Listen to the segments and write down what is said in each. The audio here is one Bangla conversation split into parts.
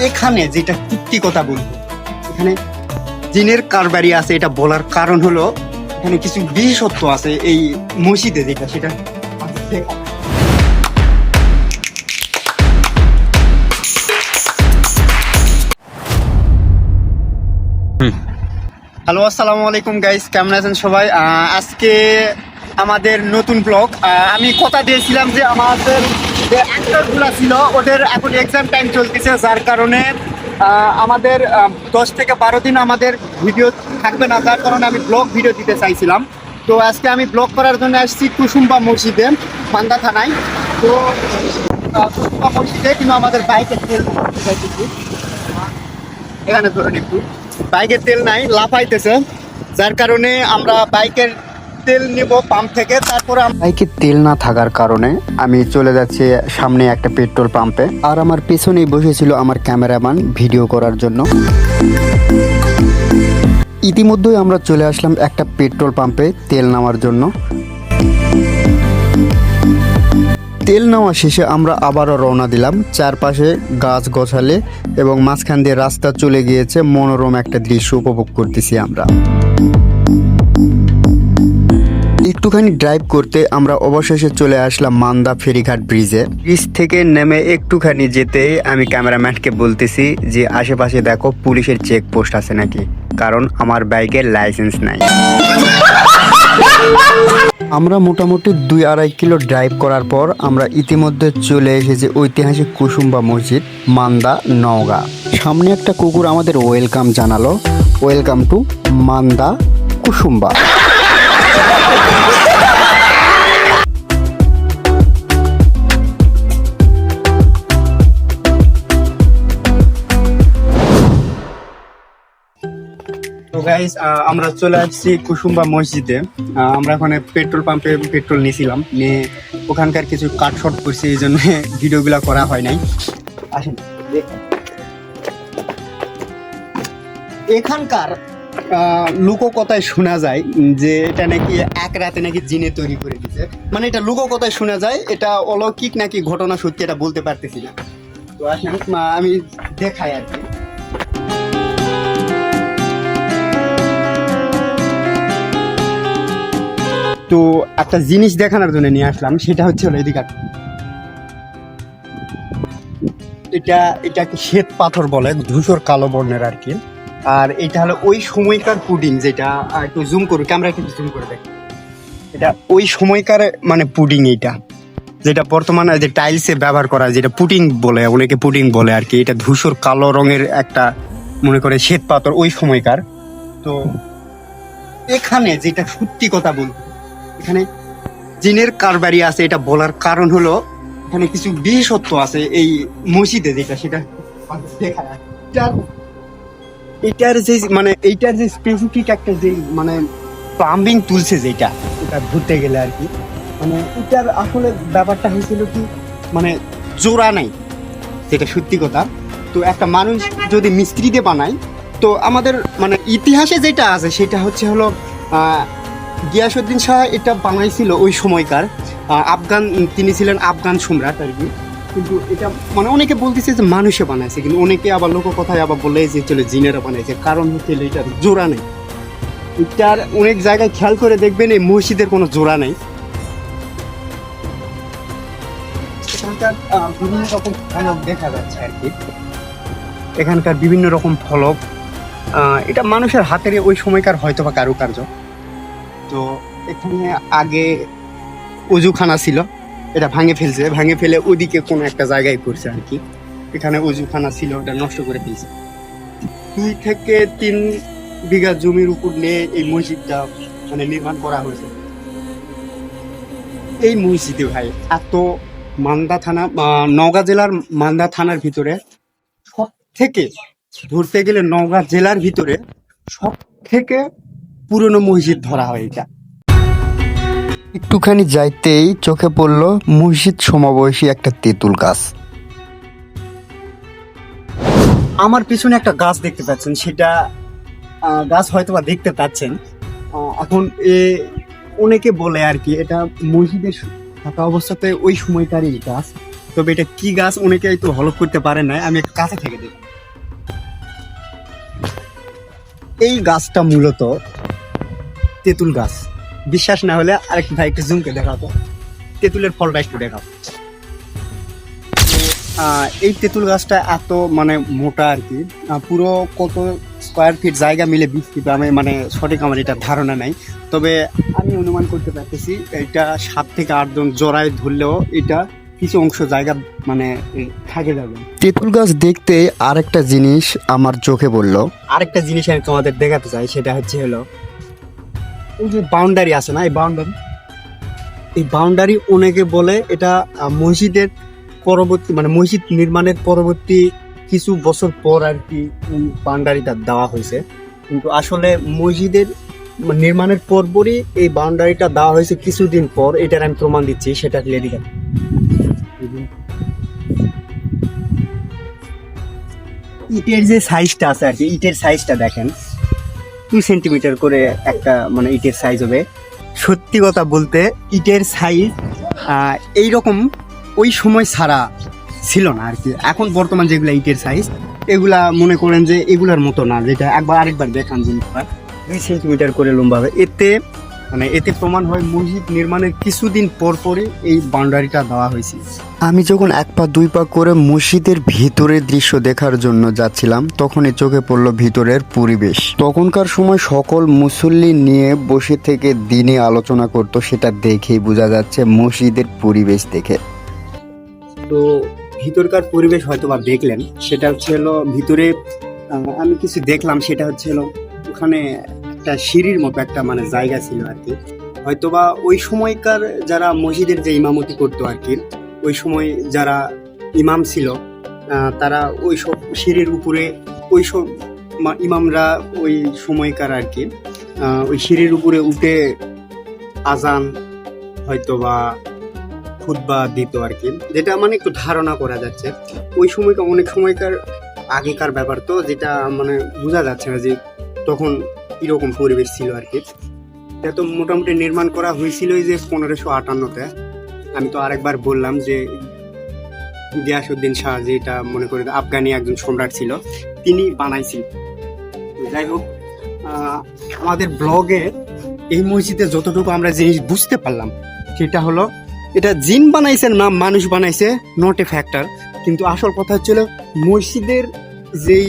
এখানে যেটা সত্যি কথা বলব এখানে জিনের কারবারি আছে এটা বলার কারণ হলো এখানে কিছু বিশেষত্ব আছে এই মসজিদে যেটা সেটা হ্যালো আসসালামু আলাইকুম গাইস কেমন আছেন সবাই? আহ, আজকে আমাদের নতুন ব্লগ আমি কথা দিয়েছিলাম যে আমাদের যে অ্যাক্টরগুলো ছিল, ওদের এখন এক্সাম টাইম চলতেছে, যার কারণে আমাদের দশ থেকে বারো দিন আমাদের ভিডিও থাকবে না, যার কারণে আমি ব্লগ ভিডিও দিতে চাইছিলাম। তো আজকে আমি ব্লগ করার জন্য আসছি কুসুম্বা মসজিদে মান্দা থানায়। তো কুসুম্বা মসজিদে কিন্তু আমাদের বাইকে তেল এখানে ধরেন একটু। বাইকের তেল নাই, লাফাইতেছে। যার কারণে আমরা বাইকের তেল নিব পাম্প থেকে, তারপর বাইকে তেল না থাকার কারণে আমি চলে যাচ্ছি সামনে একটা পেট্রোল পাম্পে। আর আমার পেছনেই বসেছিল আমার ক্যামেরাম্যান ভিডিও করার জন্য। ইতিমধ্যেই আমরা চলে আসলাম একটা পেট্রোল পাম্পে তেল নেওয়ার জন্য। তেল নেওয়া শেষে আমরা আবারও রওনা দিলাম। চারপাশে গাছ গোছালে এবং মাঝখান দিয়ে রাস্তা চলে গিয়েছে। মনোরম একটা দৃশ্য উপভোগ করতেছি আমরা। একটুখানি ড্রাইভ করতে আমরা অবশেষে চলে আসলাম মান্দা ফেরিঘাট ব্রিজে ব্রিজ থেকে নেমে একটুখানি যেতে আমি ক্যামেরাম্যানকে বলতেছি যে, আশেপাশে দেখো পুলিশের চেক পোস্ট আছে নাকি? কারণ আমার বাইকের লাইসেন্স নাই। আমরা মোটামুটি দুই আড়াই কিলো ড্রাইভ করার পর আমরা ইতিমধ্যে চলে এসেছি ঐতিহাসিক কুসুম্বা মসজিদ, মান্দা নওগাঁ। সামনে একটা কুকুর আমাদের ওয়েলকাম জানালো। Welcome to Manda Kusumba. Guys আমরা চলে আসছি কুসুম্বা মসজিদে। আমরা ওখানে পেট্রোল পাম্পে পেট্রোল নিয়েছিলাম। নিয়ে ওখানকার কিছু কাট শট করছি, এই জন্য ভিডিওগুলো করা হয় নাই। আসেন এখানকার লোককথায় শোনা যায় যে এটা নাকি এক রাতে নাকি জিনে তৈরি করে দিছে। মানে এটা লোককথায় শোনা যায়, এটা অলৌকিক নাকি ঘটনা সত্যি এটা বলতে পারতেছি না। তো আসেন আমি দেখাই আর কি। তো একটা জিনিস দেখানোর জন্য নিয়ে আসলাম, সেটা হচ্ছে হলো এদিকে। এটা, এটাকে শ্বেত পাথর বলে, ধূসর কালো বর্ণের আর কি। আর এটা হলো ওই সময়কার পুডিং যেটা একটু জুম করুন ক্যামেরা একটু জুম করে দেখ। এটা ওই সময়কার মানে পুডিং এইটা যেটা বর্তমানে যে টাইলসে ব্যবহার করা যেটা পুডিং বলে, অনেকে পুডিং বলে আর কি। এটা ধূসর কালো রঙের একটা, মনে করে শ্বেত পাথর ওই সময়কার। তো এখানে যেটা সত্যি কথা বলব এখানে জিনের কারবারি আছে, এটা বলার কারণ হলো এখানে কিছু বিশেষত্ব আছে এই মসজিদে যেটা, সেটা এটার এটার যে মানে এইটার যে স্পেসিফিক একটা যে মানে প্লাম্বিং তুলছে যেটা, এটা ঘুরতে গেলে আর কি। মানে এটার আসলে ব্যাপারটা হয়েছিল কি মানে জোড়া নাই যেটা সত্যি কথা। তো একটা মানুষ যদি মিস্ত্রি দিয়ে বানায়, তো আমাদের মানে ইতিহাসে যেটা আছে, সেটা হচ্ছে হলো গিয়াসুদ্দিন শাহ এটা বানাইছিল ওই সময়কার। আফগান তিনি ছিলেন আফগান সম্রাট আর কি। কিন্তু এটা মানে অনেকে বলতেছে যে মানুষে বানাইছে, কিন্তু অনেকে আবার লোক কথায় আবার বলে যে চলে জিনেরা বানাইছে। কারণ হচ্ছে এটার জোড়া নেই। এটার অনেক জায়গায় খেয়াল করে দেখবেন এই মসজিদের কোনো জোড়া নেই। এখানকার বিভিন্ন রকম ফলক দেখা যাচ্ছে আর কি। এখানকার বিভিন্ন রকম ফলক এটা মানুষের হাতের ওই সময়কার হয়তো বা কারুকার্য। তো এখানে আগে অজুখানা ছিল। এটা ভাঙে ফেলছে। ভাঙে ফেলে ওদিকে কোনো একটা জায়গায় করছে আর কি। এখানে অজুখানা ছিল, ওটা নষ্ট করে ফেলছে। দুই থেকে তিন বিঘা জমির উপর নিয়ে এই মসজিদটা মানে নির্মাণ করা হয়েছে। এই মসজিদে ভাই, এত মান্দা থানা নওগাঁ জেলার মান্দা থানার ভিতরে সব থেকে ধরতে গেলে নওগাঁ জেলার ভিতরে সব থেকে পুরনো মসজিদ ধরা হয় এটা। একটুখানি যাইতেই চোখে পড়ল মসজিদ সমাবয়সী একটা তেঁতুল গাছ। আমার পিছনে একটা গাছ দেখতে পাচ্ছেন সেটা গাছ হয়তো বা দেখতে পাচ্ছেন। এখন এ অনেকে বলে আর কি এটা মসজিদের থাকা অবস্থাতে ওই সময়কারই গাছ। তবে এটা কি গাছ অনেকে তো হলপ করতে পারে না আমি একটা কাছে থেকে দেখি। এই গাছটা মূলত তেঁতুল গাছ। বিশ্বাস না হলে আরেকটু ভাই একটু জুমকে দেখাতো তেঁতুলের ফলটা একটু দেখাও আহ, এই তেঁতুল গাছটা এত মানে মোটা আর কি পুরো কত স্কোয়ার ফিট জায়গা মিলে বিস্তৃত আমি মানে সঠিক আমার এটা ধারণা নাই। তবে আমি অনুমান করতে পারতেছি এটা সাত থেকে আটজন জোড়ায় ধরলেও এটা কিছু অংশ জায়গা মানে থাকে যাবে। তেঁতুল গাছ দেখতে আরেকটা জিনিস আমার চোখে পড়ল। আরেকটা জিনিস আমি তোমাদের দেখাতে চাই সেটা হচ্ছে হলো এই যে বাউন্ডারি আছে না, এই বাউন্ডারি এই বাউন্ডারি অনেকে বলে এটা মসজিদের পরবর্তী মানে মসজিদ নির্মাণের পরবর্তী কিছু বছর পর আর কি বাউন্ডারিটা দেওয়া হয়েছে। কিন্তু আসলে মসজিদের নির্মাণের পরপরই এই বাউন্ডারিটা দেওয়া হয়েছে কিছুদিন পর, এটার আমি প্রমাণ দিচ্ছি, সেটা দিকে। ইটের যে সাইজটা আছে আর কি, ইটের সাইজটা দেখেন। টু সেন্টিমিটার করে একটা মানে ইটের সাইজ হবে। সত্যি কথা বলতে ইটের সাইজ এই রকম ওই সময় ছাড়া ছিল না আর কি। এখন বর্তমান যেগুলো ইটের সাইজ এগুলা মনে করেন যে এগুলার মতো না, যেটা একবার আরেকবার দেখান জিনিসটা। দুই সেন্টিমিটার করে লম্বা হবে। এতে মানে এতে প্রমাণ হয় মসজিদ নির্মাণের কিছুদিন পর পরে এই বাউন্ডারিটা দেওয়া হয়েছে। আমি যখন এক পা দুই পা করে মসজিদের ভিতরের দৃশ্য দেখার জন্য যাচ্ছিলাম তখনই চোখে পড়ল ভিতরের পরিবেশ। তখনকার সময় সকল মুসল্লি নিয়ে বসে থেকে দিনে আলোচনা করত সেটা দেখেই বোঝা যাচ্ছে মসজিদের পরিবেশ দেখে। তো ভিতরকার পরিবেশ হয়তো বা দেখলেন সেটা হচ্ছে হলো ভিতরে আমি কিছু দেখলাম সেটা হচ্ছে হলো ওখানে একটা সিঁড়ির মতো একটা মানে জায়গা ছিল আর কি। হয়তোবা ওই সময়কার যারা মসজিদের যে ইমামতি করতো আর কি, ওই সময় যারা ইমাম ছিল তারা ওই সব সিঁড়ির উপরে ওই সব ইমামরা ওই সময়কার আর কি ওই সিঁড়ির উপরে উঠে আজান হয়তোবা খুতবা দিত আর কি। যেটা মানে একটু ধারণা করা যাচ্ছে। ওই সময়কার, অনেক সময়কার আগেকার ব্যাপার তো, যেটা মানে বোঝা যাচ্ছে না যে তখন কীরকম পরিবেশ ছিল আর কি। এটা তো মোটামুটি নির্মাণ করা হয়েছিল যে পনেরোশো আটান্নতে। আমি তো আরেকবার বললাম যে গিয়াসুদ্দিন শাহ যেটা মনে করেন আফগানি একজন সম্রাট ছিল, তিনি বানাইছিল। যাই হোক আমাদের ব্লগে এই মসজিদে যতটুকু আমরা জিনিস বুঝতে পারলাম, সেটা হলো এটা জিন বানাইছে না মানুষ বানাইছে নট এ ফ্যাক্টর কিন্তু আসল কথা হচ্ছিল মসজিদের যেই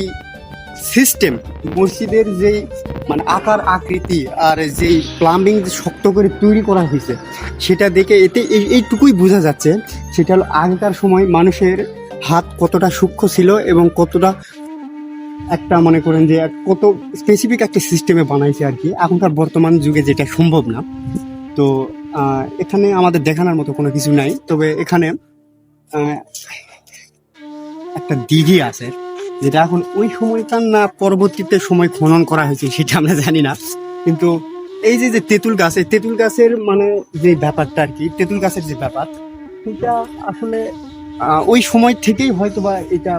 সিস্টেম, মসজিদের যেই মানে আকার, আকৃতি আর যেই প্লাম্বিং শক্ত করে তৈরি করা হয়েছে, সেটা দেখে এতে এই- এইটুকুই বোঝা যাচ্ছে, সেটা হলো আগেকার সময় মানুষের হাত কতটা সূক্ষ্ম ছিল এবং কতটা একটা মনে করেন যে কত স্পেসিফিক একটা সিস্টেমে বানাইছে আর কি। এখনকার বর্তমান যুগে যেটা সম্ভব না। তো এখানে আমাদের দেখানোর মতো কোনো কিছু নাই। তবে এখানে একটা দিঘি আছে। যেটা এখন ওই সময়কার না পরবর্তীতে সময় খনন করা হয়েছে সেটা আমরা জানি না। কিন্তু এই যে যে তেঁতুল গাছ, এই তেঁতুল গাছের মানে যে ব্যাপারটা আর কি, তেঁতুল গাছের যে ব্যাপার সেটা আসলে ওই সময় থেকেই হয়তোবা এটা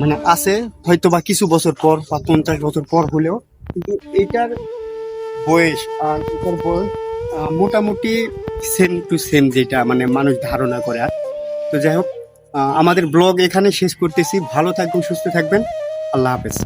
মানে আছে, হয়তোবা কিছু বছর পর বা পঞ্চাশ বছর পর হলেও, কিন্তু এটার বয়স আর এটার বয়স মোটামুটি সেম টু সেম যেটা মানে মানুষ ধারণা করে। আর তো যাই হোক আমাদের ব্লগ এখানে শেষ করতেছি। ভালো থাকবেন সুস্থ থাকবেন। আল্লাহ হাফেজ।